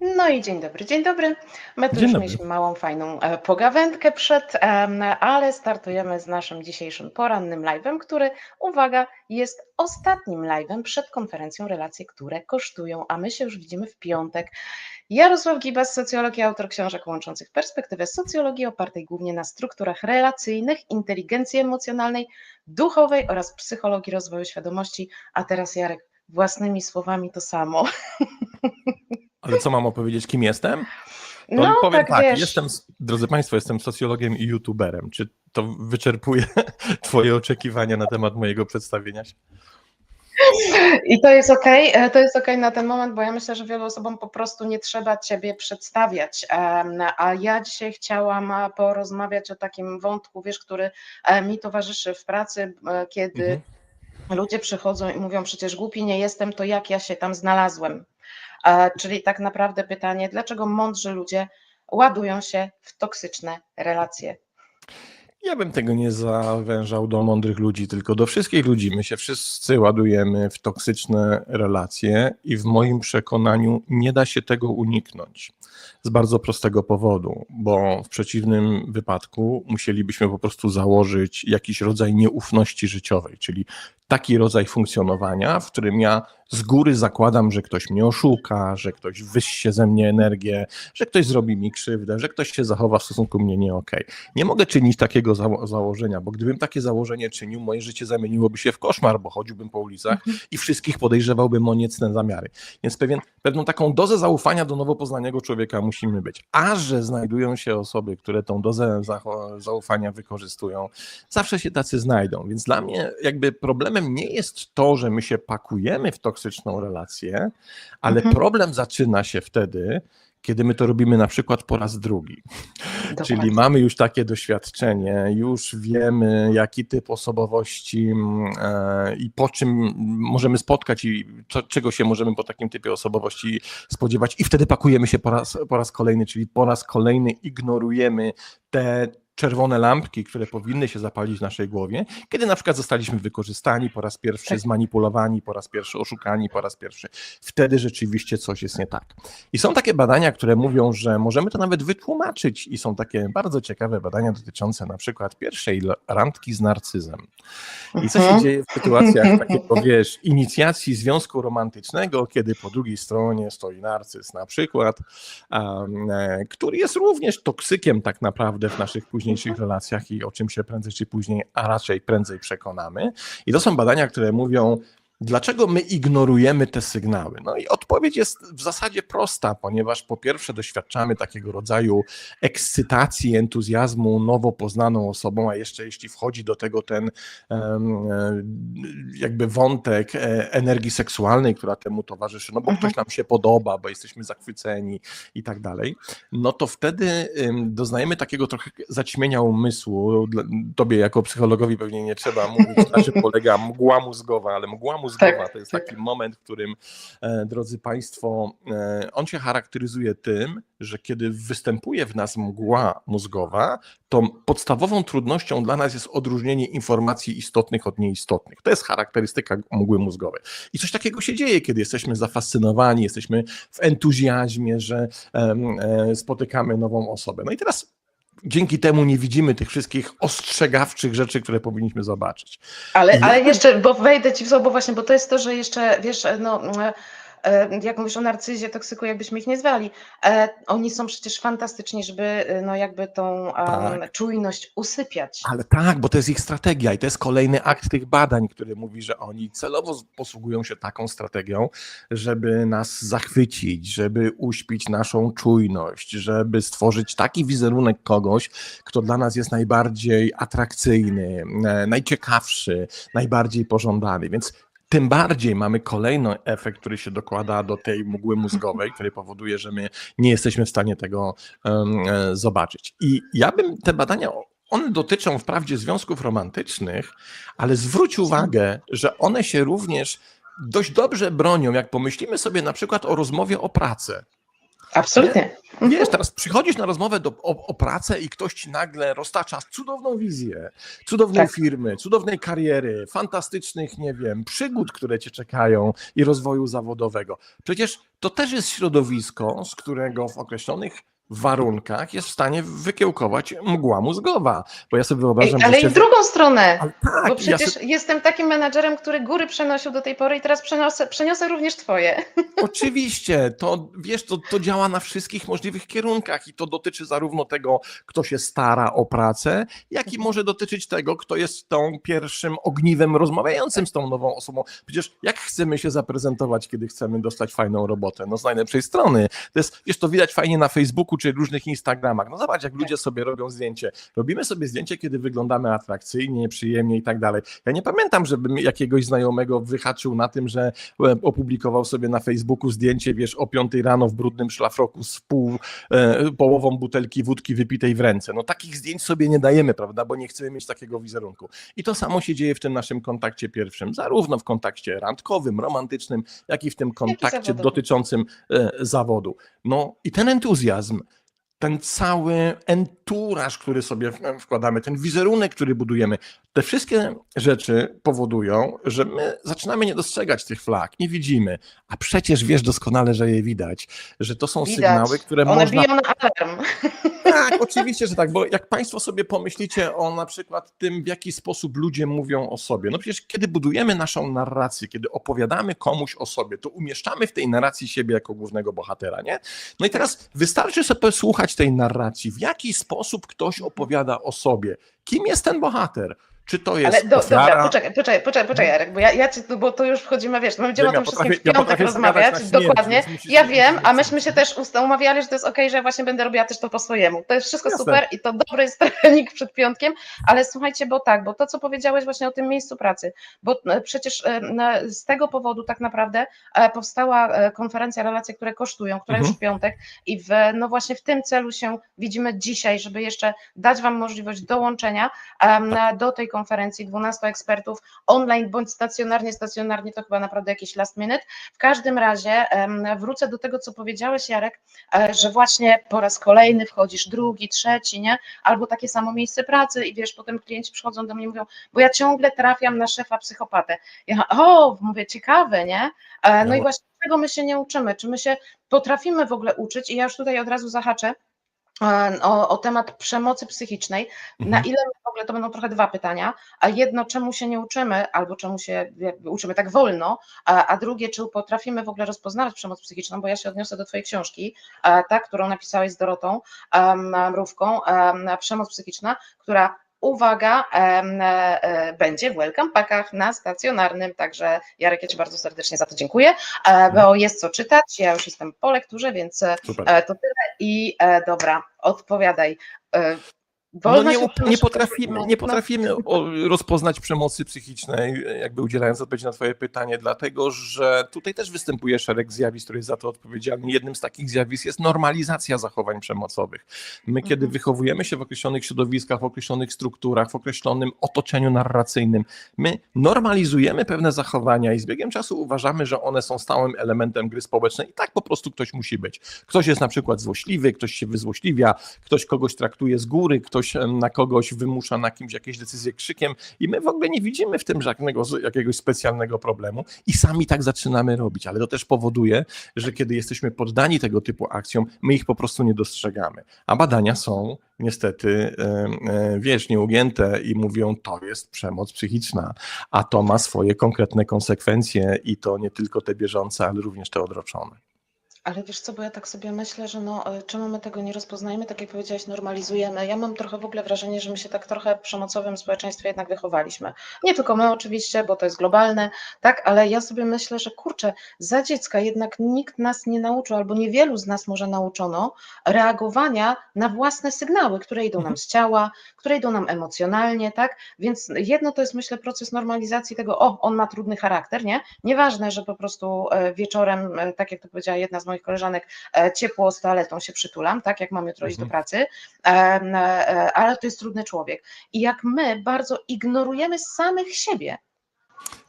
No i dzień dobry, dzień dobry. My tu Dzień już dobry. mieliśmy małą, fajną e, pogawędkę przed, ale startujemy z naszym dzisiejszym porannym live'em, który, uwaga, jest ostatnim live'em przed konferencją Relacje, które kosztują, a my się już widzimy w piątek. Jarosław Gibas, socjolog i autor książek łączących perspektywę socjologii opartej głównie na strukturach relacyjnych, inteligencji emocjonalnej, duchowej oraz psychologii rozwoju świadomości, a teraz Jarek własnymi słowami to samo. Ale co mam opowiedzieć, kim jestem? To No, powiem tak, tak, jestem, drodzy Państwo, jestem socjologiem i youtuberem. Czy to wyczerpuje Twoje oczekiwania na temat mojego przedstawienia się? I to jest okej, e, to jest okej na ten moment, bo ja myślę, że wielu osobom po prostu nie trzeba Ciebie przedstawiać. A ja dzisiaj chciałam porozmawiać o takim wątku, wiesz, który e, mi towarzyszy w pracy, kiedy Mhm. ludzie przychodzą i mówią, przecież głupi nie jestem, to jak ja się tam znalazłem? Czyli tak naprawdę pytanie, dlaczego mądrzy ludzie ładują się w toksyczne relacje? Ja bym tego nie zawężał do mądrych ludzi, tylko do wszystkich ludzi. My się wszyscy ładujemy w toksyczne relacje i w moim przekonaniu nie da się tego uniknąć. Z bardzo prostego powodu, bo w przeciwnym wypadku musielibyśmy po prostu założyć jakiś rodzaj nieufności życiowej, czyli taki rodzaj funkcjonowania, w którym ja z góry zakładam, że ktoś mnie oszuka, że ktoś wyście ze mnie energię, że ktoś zrobi mi krzywdę, że ktoś się zachowa w stosunku mnie nie okej. Nie mogę czynić takiego zało- założenia, bo gdybym takie założenie czynił, moje życie zamieniłoby się w koszmar, bo chodziłbym po ulicach i wszystkich podejrzewałbym o niecne zamiary. Więc pewien, pewną taką dozę zaufania do nowo poznanego człowieka musimy być. A że znajdują się osoby, które tą dozę zaufania wykorzystują, zawsze się tacy znajdą. Więc dla mnie jakby problemem nie jest to, że my się pakujemy w toksyczną relację, ale Mhm. problem zaczyna się wtedy, kiedy my to robimy na przykład po raz drugi. Czyli Dokładnie. mamy już takie doświadczenie, już wiemy, jaki typ osobowości mm, e, i po czym możemy spotkać i co, czego się możemy po takim typie osobowości spodziewać, i wtedy pakujemy się po raz, po raz kolejny, czyli po raz kolejny ignorujemy te czerwone lampki, które powinny się zapalić w naszej głowie, kiedy na przykład zostaliśmy wykorzystani po raz pierwszy, Tak. zmanipulowani po raz pierwszy, oszukani po raz pierwszy. Wtedy rzeczywiście coś jest nie tak. I są takie badania, które mówią, że możemy to nawet wytłumaczyć i są takie bardzo ciekawe badania dotyczące na przykład pierwszej randki z narcyzem. I co się Mhm. dzieje w sytuacjach takiego, wiesz, inicjacji związku romantycznego, kiedy po drugiej stronie stoi narcyz na przykład, um, który jest również toksykiem tak naprawdę w naszych późniejszych relacjach i o czym się prędzej czy później, a raczej prędzej przekonamy. I to są badania, które mówią, Dlaczego my ignorujemy te sygnały? No i odpowiedź jest w zasadzie prosta, ponieważ po pierwsze doświadczamy takiego rodzaju ekscytacji, entuzjazmu nowo poznaną osobą, a jeszcze jeśli wchodzi do tego ten e, jakby wątek e, energii seksualnej, która temu towarzyszy, no bo Mhm. ktoś nam się podoba, bo jesteśmy zachwyceni i tak dalej, no to wtedy em, doznajemy takiego trochę zaćmienia umysłu. Tobie jako psychologowi pewnie nie trzeba mówić, na czym polega mgła mózgowa, ale mgła mózgowa Tak, to jest tak. taki moment, w którym, e, drodzy Państwo, e, on się charakteryzuje tym, że kiedy występuje w nas mgła mózgowa, to podstawową trudnością dla nas jest odróżnienie informacji istotnych od nieistotnych. To jest charakterystyka mgły mózgowej. I coś takiego się dzieje, kiedy jesteśmy zafascynowani, jesteśmy w entuzjazmie, że e, spotykamy nową osobę. No i teraz dzięki temu nie widzimy tych wszystkich ostrzegawczych rzeczy, które powinniśmy zobaczyć. Ale, ale jeszcze, bo wejdę ci w słowo właśnie, bo to jest to, że jeszcze, wiesz, no, jak mówisz o narcyzie, toksyku, jakbyśmy ich nie zwali, e, oni są przecież fantastyczni, żeby e, no jakby tą Tak. czujność usypiać. Ale tak, bo to jest ich strategia i to jest kolejny akt tych badań, który mówi, że oni celowo posługują się taką strategią, żeby nas zachwycić, żeby uśpić naszą czujność, żeby stworzyć taki wizerunek kogoś, kto dla nas jest najbardziej atrakcyjny, e, najciekawszy, najbardziej pożądany. Więc tym bardziej mamy kolejny efekt, który się dokłada do tej mgły mózgowej, który powoduje, że my nie jesteśmy w stanie tego e, zobaczyć. I ja bym te badania one dotyczą wprawdzie związków romantycznych, ale zwróć uwagę, że one się również dość dobrze bronią, jak pomyślimy sobie na przykład o rozmowie o pracy. Absolutnie. Wiesz, teraz przychodzisz na rozmowę do, o, o pracę i ktoś ci nagle roztacza cudowną wizję, cudownej Tak. firmy, cudownej kariery, fantastycznych, nie wiem, przygód, które cię czekają i rozwoju zawodowego. Przecież to też jest środowisko, z którego w określonych warunkach jest w stanie wykiełkować mgła mózgowa. Bo ja sobie Ej, wyobrażam, ale że i w drugą stronę. Ale tak, Bo ja przecież sobie... jestem takim menadżerem, który góry przenosił do tej pory i teraz przeniosę, przeniosę również twoje. Oczywiście, to wiesz, to, to działa na wszystkich możliwych kierunkach i to dotyczy zarówno tego, kto się stara o pracę, jak i Mhm. może dotyczyć tego, kto jest tą pierwszym ogniwem rozmawiającym z tą nową osobą. Przecież jak chcemy się zaprezentować, kiedy chcemy dostać fajną robotę? No z najlepszej strony. To jest, wiesz, to widać fajnie na Facebooku czy różnych Instagramach. No zobacz, jak ludzie sobie robią zdjęcie. Robimy sobie zdjęcie, kiedy wyglądamy atrakcyjnie, przyjemnie i tak dalej. Ja nie pamiętam, żebym jakiegoś znajomego wyhaczył na tym, że e, opublikował sobie na Facebooku zdjęcie, wiesz, o 5 rano w brudnym szlafroku z pół, e, połową butelki wódki wypitej w ręce. No takich zdjęć sobie nie dajemy, prawda, bo nie chcemy mieć takiego wizerunku. I to samo się dzieje w tym naszym kontakcie pierwszym, zarówno w kontakcie randkowym, romantycznym, jak i w tym kontakcie dotyczącym e, zawodu. No i ten entuzjazm, ten cały enturaż, który sobie wkładamy, ten wizerunek, który budujemy, te wszystkie rzeczy powodują, że my zaczynamy nie dostrzegać tych flag, nie widzimy, a przecież wiesz doskonale, że je widać, że to są Widać. sygnały, które One można... biją na alarm. Tak, oczywiście, że tak, bo jak Państwo sobie pomyślicie o na przykład tym, w jaki sposób ludzie mówią o sobie, no przecież kiedy budujemy naszą narrację, kiedy opowiadamy komuś o sobie, to umieszczamy w tej narracji siebie jako głównego bohatera, nie? No i teraz wystarczy sobie posłuchać tej narracji, w jaki sposób ktoś opowiada o sobie, kim jest ten bohater. Czy to jest Ale do, ofiara? dobra, poczekaj, poczekaj, poczekaj, poczekaj, Jarek, bo ja, ja ci, bo to już wchodzimy, wiesz, my będziemy ja o tym wszystkim potrafię- w ja piątek potrafię rozmawiać, dokładnie. Ja wiem, a myśmy się też usta- umawiali, że to jest okej, że ja właśnie będę robiła też to po swojemu. To jest wszystko Jasne. super i to dobry jest trening przed piątkiem, ale słuchajcie, bo tak, bo to, co powiedziałeś właśnie o tym miejscu pracy, bo e, przecież e, z tego powodu tak naprawdę e, powstała konferencja Relacje, które kosztują, która Mhm. już w piątek i w, no właśnie w tym celu się widzimy dzisiaj, żeby jeszcze dać Wam możliwość dołączenia Tak. do tej konferencji 12 ekspertów online bądź stacjonarnie, stacjonarnie to chyba naprawdę jakiś last minute. W każdym razie wrócę do tego, co powiedziałeś Jarek, e, że właśnie po raz kolejny wchodzisz, drugi, trzeci, nie? Albo takie samo miejsce pracy i wiesz, potem klienci przychodzą do mnie i mówią, bo ja ciągle trafiam na szefa psychopatę. Ja, o, mówię, ciekawe, nie? E, No i No. właśnie czego my się nie uczymy? Czy my się potrafimy w ogóle uczyć? I ja już tutaj od razu zahaczę o, o temat przemocy psychicznej. Na Mhm. ile my w ogóle, to będą trochę dwa pytania, a jedno, czemu się nie uczymy, albo czemu się uczymy tak wolno, a, a drugie, czy potrafimy w ogóle rozpoznawać przemoc psychiczną, bo ja się odniosę do Twojej książki, e, tak, którą napisałeś z Dorotą um, Mrówką, um, Przemoc psychiczna, która Uwaga, e, e, będzie w welcome packach na stacjonarnym, także Jarek, ja Ci bardzo serdecznie za to dziękuję, e, bo jest co czytać, ja już jestem po lekturze, więc Super. to tyle i dobra, odpowiadaj. No nie, nie potrafimy, nie No, potrafimy rozpoznać przemocy psychicznej, jakby udzielając odpowiedzi na Twoje pytanie, dlatego że tutaj też występuje szereg zjawisk, który jest za to odpowiedzialny. Jednym z takich zjawisk jest normalizacja zachowań przemocowych. My, kiedy Mhm. wychowujemy się w określonych środowiskach, w określonych strukturach, w określonym otoczeniu narracyjnym, my normalizujemy pewne zachowania i z biegiem czasu uważamy, że one są stałym elementem gry społecznej i tak po prostu ktoś musi być. Ktoś jest na przykład złośliwy, ktoś się wyzłośliwia, ktoś kogoś traktuje z góry, ktoś em, na kogoś wymusza na kimś jakieś decyzje krzykiem i my w ogóle nie widzimy w tym żadnego, jakiegoś specjalnego problemu i sami tak zaczynamy robić, ale to też powoduje, że kiedy jesteśmy poddani tego typu akcjom, my ich po prostu nie dostrzegamy. A badania są niestety, e, wiesz, nieugięte i mówią, to jest przemoc psychiczna, a to ma swoje konkretne konsekwencje i to nie tylko te bieżące, ale również te odroczone. Ale wiesz co, bo ja tak sobie myślę, że no, e, czemu my tego nie rozpoznajemy, tak jak powiedziałaś, normalizujemy. Ja mam trochę w ogóle wrażenie, że my się tak trochę w przemocowym społeczeństwie jednak wychowaliśmy. Nie tylko my oczywiście, bo to jest globalne, tak, ale ja sobie myślę, że kurczę, za dziecka jednak nikt nas nie nauczył, albo niewielu z nas może nauczono reagowania na własne sygnały, które idą nam z ciała, które idą nam emocjonalnie, tak, więc jedno to jest myślę proces normalizacji tego, o, on ma trudny charakter, nie, nieważne, że po prostu e, wieczorem, e, tak jak to powiedziała jedna z moich koleżanek, e, ciepło z toaletą się przytulam, tak jak mam jutro iść do Mhm. pracy, e, ale to jest trudny człowiek. I jak my bardzo ignorujemy samych siebie.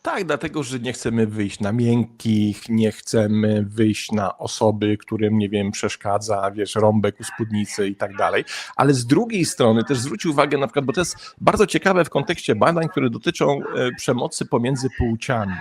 Tak, dlatego, że nie chcemy wyjść na miękkich, nie chcemy wyjść na osoby, którym, nie wiem, przeszkadza, wiesz, rąbek u spódnicy i tak dalej. Ale z drugiej strony też zwróć uwagę na przykład, bo to jest bardzo ciekawe w kontekście badań, które dotyczą e, przemocy pomiędzy płciami.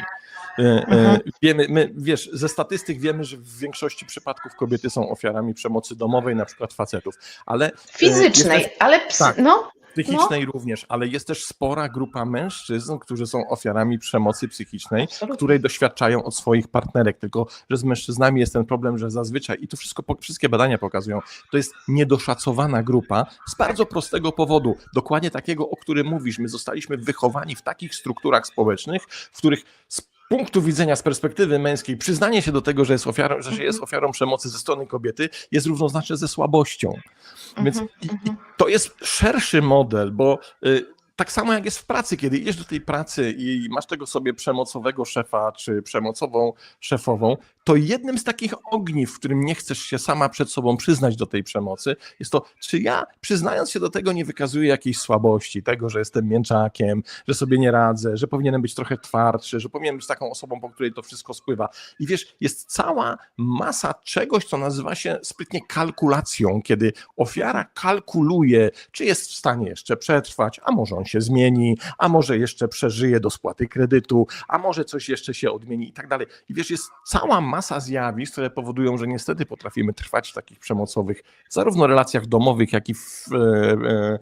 E, e, Mhm. Wiemy, my, wiesz, ze statystyk wiemy, że w większości przypadków kobiety są ofiarami przemocy domowej, na przykład facetów, ale Fizycznej, jest ale ps- tak. no, psychicznej również, ale jest też spora grupa mężczyzn, którzy są ofiarami przemocy psychicznej, Absolutnie. której doświadczają od swoich partnerek. Tylko, że z mężczyznami jest ten problem, że zazwyczaj, i to wszystko, wszystkie badania pokazują, to jest niedoszacowana grupa z bardzo prostego powodu. Dokładnie takiego, o którym mówisz. My zostaliśmy wychowani w takich strukturach społecznych, w których punktu widzenia, z perspektywy męskiej, przyznanie się do tego, że jest ofiarą, że się jest ofiarą przemocy ze strony kobiety, jest równoznaczne ze słabością. Więc Mhm, i, i mhm. to jest szerszy model, bo y, tak samo jak jest w pracy, kiedy idziesz do tej pracy i masz tego sobie przemocowego szefa czy przemocową szefową, to jednym z takich ogniw, w którym nie chcesz się sama przed sobą przyznać do tej przemocy, jest to, czy ja przyznając się do tego nie wykazuję jakiejś słabości, tego, że jestem mięczakiem, że sobie nie radzę, że powinienem być trochę twardszy, że powinienem być taką osobą, po której to wszystko spływa. I wiesz, jest cała masa czegoś, co nazywa się sprytnie kalkulacją, kiedy ofiara kalkuluje, czy jest w stanie jeszcze przetrwać, a może on się zmieni, a może jeszcze przeżyje do spłaty kredytu, a może coś jeszcze się odmieni i tak dalej. I wiesz, jest cała masa zjawisk, które powodują, że niestety potrafimy trwać w takich przemocowych, zarówno relacjach domowych, jak i w, e, e,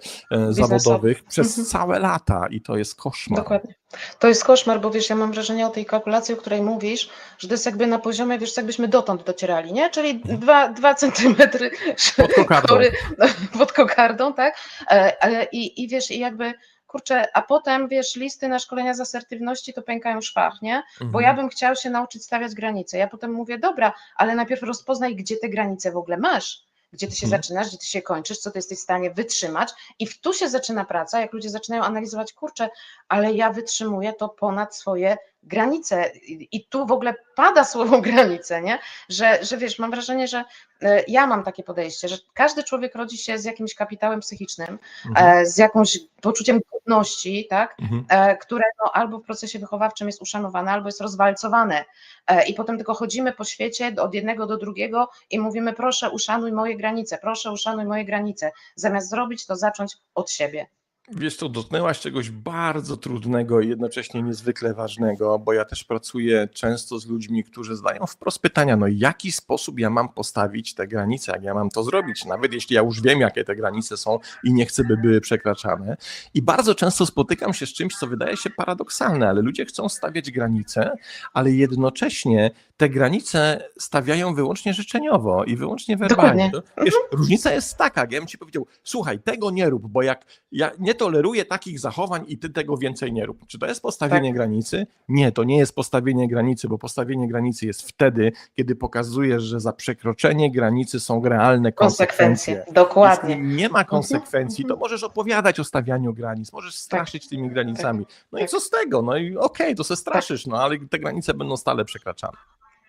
e, zawodowych przez Mhm. całe lata i to jest koszmar. Dokładnie. To jest koszmar, bo wiesz, ja mam wrażenie o tej kalkulacji, o której mówisz, że to jest jakby na poziomie, wiesz, jakbyśmy dotąd docierali, nie? Czyli dwa, dwa centymetry Pod kokardą. kory pod kokardą, tak? E, e, I, I wiesz, i jakby, kurczę, a potem, wiesz, listy na szkolenia z asertywności to pękają szwach, nie? Bo Mhm. ja bym chciał się nauczyć stawiać granice. Ja potem mówię, dobra, ale najpierw rozpoznaj, gdzie te granice w ogóle masz. Gdzie ty się Mhm. zaczynasz, gdzie ty się kończysz, co ty jesteś w stanie wytrzymać. I w tu się zaczyna praca, jak ludzie zaczynają analizować, kurczę, ale ja wytrzymuję to ponad swoje granice. I, tu w ogóle pada słowo granice, nie? Że, że wiesz, mam wrażenie, że e, ja mam takie podejście, że każdy człowiek rodzi się z jakimś kapitałem psychicznym, Mhm. e, z jakimś poczuciem tak? Mhm. e, które no, albo w procesie wychowawczym jest uszanowane, albo jest rozwalcowane. E, I potem tylko chodzimy po świecie od jednego do drugiego i mówimy: proszę, uszanuj moje granice, proszę, uszanuj moje granice. Zamiast zrobić to, zacząć od siebie. Wiesz co, dotknęłaś czegoś bardzo trudnego i jednocześnie niezwykle ważnego, bo ja też pracuję często z ludźmi, którzy zadają wprost pytania, no jaki sposób ja mam postawić te granice, jak ja mam to zrobić, nawet jeśli ja już wiem, jakie te granice są i nie chcę, by były przekraczane. I bardzo często spotykam się z czymś, co wydaje się paradoksalne, ale ludzie chcą stawiać granice, ale jednocześnie te granice stawiają wyłącznie życzeniowo i wyłącznie werbalnie. Dokładnie. To, wiesz, różnica jest taka, ja bym ci powiedział, słuchaj, tego nie rób, bo jak ja nie toleruję takich zachowań i ty tego więcej nie rób. Czy to jest postawienie Tak. granicy? Nie, to nie jest postawienie granicy, bo postawienie granicy jest wtedy, kiedy pokazujesz, że za przekroczenie granicy są realne konsekwencje. Konsekwencje. Dokładnie. Jeśli nie ma konsekwencji, to mhm. możesz opowiadać o stawianiu granic, możesz straszyć tymi granicami. No i tak. co z tego? No i okej, to se straszysz, no ale te granice będą stale przekraczane.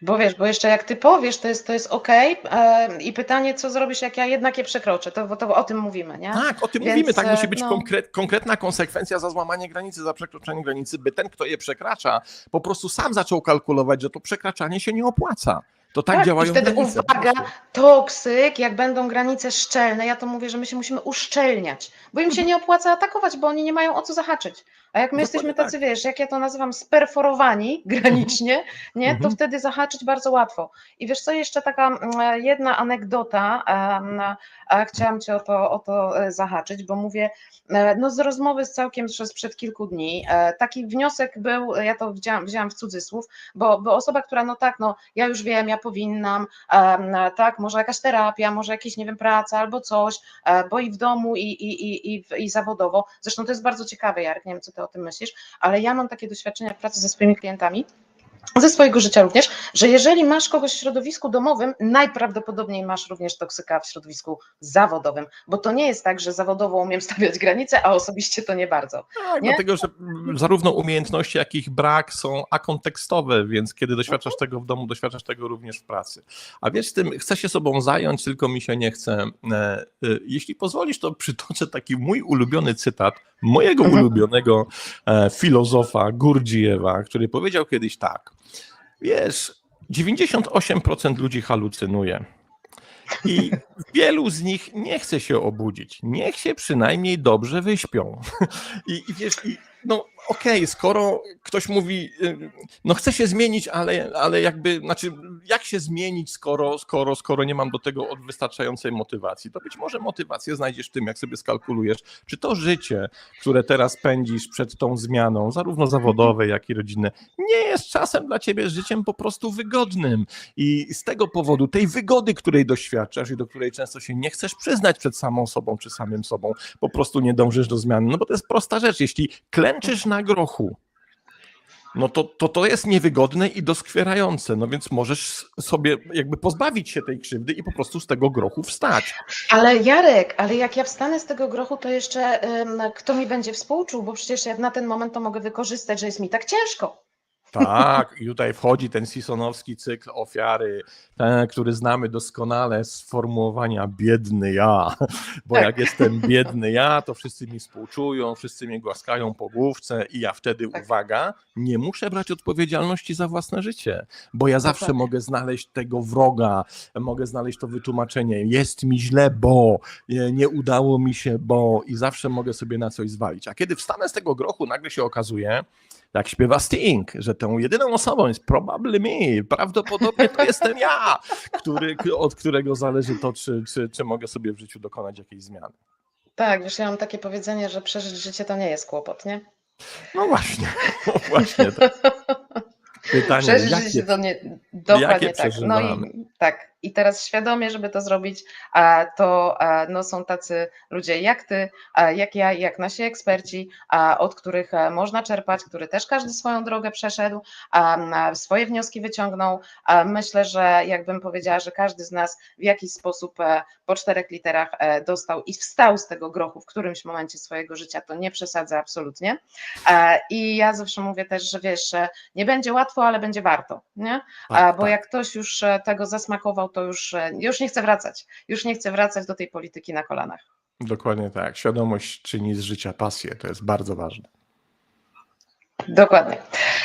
Bo wiesz, bo jeszcze jak ty powiesz, to jest, to jest okej. e, I pytanie, co zrobisz, jak ja jednak je przekroczę, to, to o tym mówimy, nie? Tak, o tym Więc, mówimy, tak e, musi być no. konkret, konkretna konsekwencja za złamanie granicy, za przekroczenie granicy, by ten, kto je przekracza, po prostu sam zaczął kalkulować, że to przekraczanie się nie opłaca. To tak, Tak, działają i wtedy granice. uwaga, toksyk, jak będą granice szczelne, ja to mówię, że my się musimy uszczelniać, bo im się nie opłaca atakować, bo oni nie mają o co zahaczyć. A jak my Dokładnie jesteśmy tak. tacy, wiesz, jak ja to nazywam, sperforowani granicznie, nie, to Mhm. wtedy zahaczyć bardzo łatwo. I wiesz co, jeszcze taka mm, jedna anegdota, a chciałam cię o to, o to e, zahaczyć, bo mówię, e, no z rozmowy z całkiem z sprzed kilku dni, e, taki wniosek był, ja to wzięłam, wzięłam w cudzysłów, bo, bo osoba, która no tak, no ja już wiem, ja powinnam, tak, może jakaś terapia, może jakieś, nie wiem, praca albo coś, e, bo i w domu, i, i, i, i, i zawodowo. Zresztą to jest bardzo ciekawe, Jarek, nie wiem, co ty o tym myślisz, ale ja mam takie doświadczenia w pracy ze swoimi klientami, ze swojego życia również, że jeżeli masz kogoś w środowisku domowym, najprawdopodobniej masz również toksyka w środowisku zawodowym, bo to nie jest tak, że zawodowo umiem stawiać granice, a osobiście to nie bardzo. Tak, Nie? dlatego, że zarówno umiejętności, jak i ich brak są akontekstowe, więc kiedy doświadczasz Mhm. tego w domu, doświadczasz tego również w pracy. A wiesz, tym chcę się sobą zająć, tylko mi się nie chce. E, e, Jeśli pozwolisz, to przytoczę taki mój ulubiony cytat mojego Mhm. ulubionego e, filozofa Gurdjieffa, który powiedział kiedyś tak. Wiesz, 98% ludzi halucynuje. I wielu z nich nie chce się obudzić. Niech się przynajmniej dobrze wyśpią. I, i wiesz, i, no okej, skoro ktoś mówi, y, no chcę się zmienić, ale, ale jakby, znaczy, jak się zmienić, skoro, skoro, skoro nie mam do tego wystarczającej motywacji? To być może motywację znajdziesz w tym, jak sobie skalkulujesz, czy to życie, które teraz pędzisz przed tą zmianą, zarówno zawodowe, jak i rodzinne, nie jest czasem dla ciebie życiem po prostu wygodnym. I z tego powodu, tej wygody, której doświadczasz i do której często się nie chcesz przyznać przed samą sobą czy samym sobą, po prostu nie dążysz do zmiany. No bo to jest prosta rzecz. Jeśli klęczysz na grochu, no to, to to jest niewygodne i doskwierające. No więc możesz sobie jakby pozbawić się tej krzywdy i po prostu z tego grochu wstać. Ale Jarek, ale jak ja wstanę z tego grochu, to jeszcze ym, kto mi będzie współczuł, bo przecież ja na ten moment to mogę wykorzystać, że jest mi tak ciężko. Tak, i tutaj wchodzi ten Sisonowski cykl ofiary, ten, który znamy doskonale z sformułowania biedny ja, bo Tak. jak jestem biedny ja, to wszyscy mi współczują, wszyscy mnie głaskają po główce i ja wtedy, Tak. uwaga, nie muszę brać odpowiedzialności za własne życie, bo ja zawsze Dokładnie. mogę znaleźć tego wroga, mogę znaleźć to wytłumaczenie, jest mi źle, bo nie, nie udało mi się, bo i zawsze mogę sobie na coś zwalić. A kiedy wstanę z tego grochu, nagle się okazuje, jak śpiewa Sting, że tą jedyną osobą jest probably me, prawdopodobnie to jestem ja, który, od którego zależy to, czy, czy, czy mogę sobie w życiu dokonać jakiejś zmiany. Tak, wiesz, ja mam takie powiedzenie, że przeżyć życie to nie jest kłopot, nie? No właśnie, no właśnie. Tak. Pytanie, Przeżyć jakie, życie to nie. Dokładnie jakie tak. No i tak. I teraz świadomie, żeby to zrobić, to no, są tacy ludzie jak ty, jak ja, jak nasi eksperci, od których e, można czerpać, który też każdy swoją drogę przeszedł, swoje wnioski wyciągnął. Myślę, że jakbym powiedziała, że każdy z nas w jakiś sposób e, po czterech literach e, dostał i wstał z tego grochu w którymś momencie swojego życia, to nie przesadzę absolutnie. I ja zawsze mówię też, że wiesz, nie będzie łatwo, ale będzie warto, nie? Tak, bo tak. jak ktoś już tego zasmakował, to już, już nie chce wracać. Już nie chce wracać do tej polityki na kolanach. Dokładnie tak. Świadomość czyni z życia pasję, to jest bardzo ważne. Dokładnie.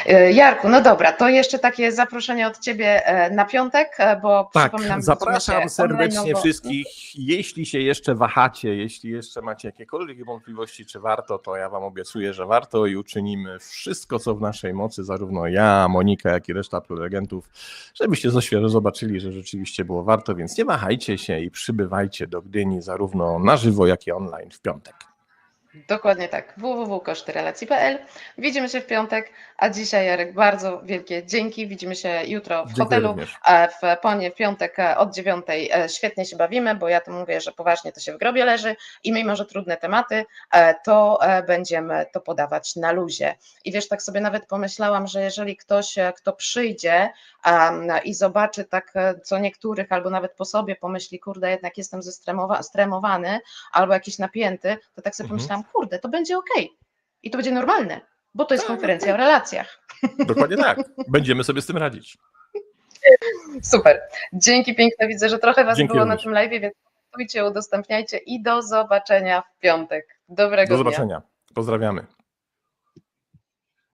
E, Jarku, no dobra, to jeszcze takie zaproszenie od Ciebie e, na piątek, e, bo Tak, przypominam, zapraszam serdecznie wszystkich. Jeśli się jeszcze wahacie, jeśli jeszcze macie jakiekolwiek wątpliwości, czy warto, to ja Wam obiecuję, że warto i uczynimy wszystko, co w naszej mocy, zarówno ja, Monika, jak i reszta prelegentów, żebyście zoświadczili, zobaczyli, że rzeczywiście było warto, więc nie wahajcie się i przybywajcie do Gdyni zarówno na żywo, jak i online w piątek. Dokładnie tak. www.kosztyrelacji.pl. Widzimy się w piątek, a dzisiaj Jarek bardzo wielkie dzięki. Widzimy się jutro w Dziękuję hotelu. również. W Ponie w piątek e, od dziewiątej e, świetnie się bawimy, bo ja to mówię, że poważnie to się w grobie leży i mimo, że trudne tematy, e, to będziemy to podawać na luzie. I wiesz, tak sobie nawet pomyślałam, że jeżeli ktoś, kto przyjdzie i zobaczy tak co niektórych, albo nawet po sobie pomyśli, kurde, jednak jestem zestremowa- stremowany albo jakiś napięty, to tak sobie Mhm. pomyślałam, kurde, to będzie okej i to będzie normalne, bo to jest Tak, konferencja o relacjach. Dokładnie tak. Będziemy sobie z tym radzić. Super. Dzięki piękne. Widzę, że trochę Was Dzięki było na również. tym live, więc komentujcie, udostępniajcie i do zobaczenia w piątek. Dobrego Do dnia. zobaczenia. Pozdrawiamy.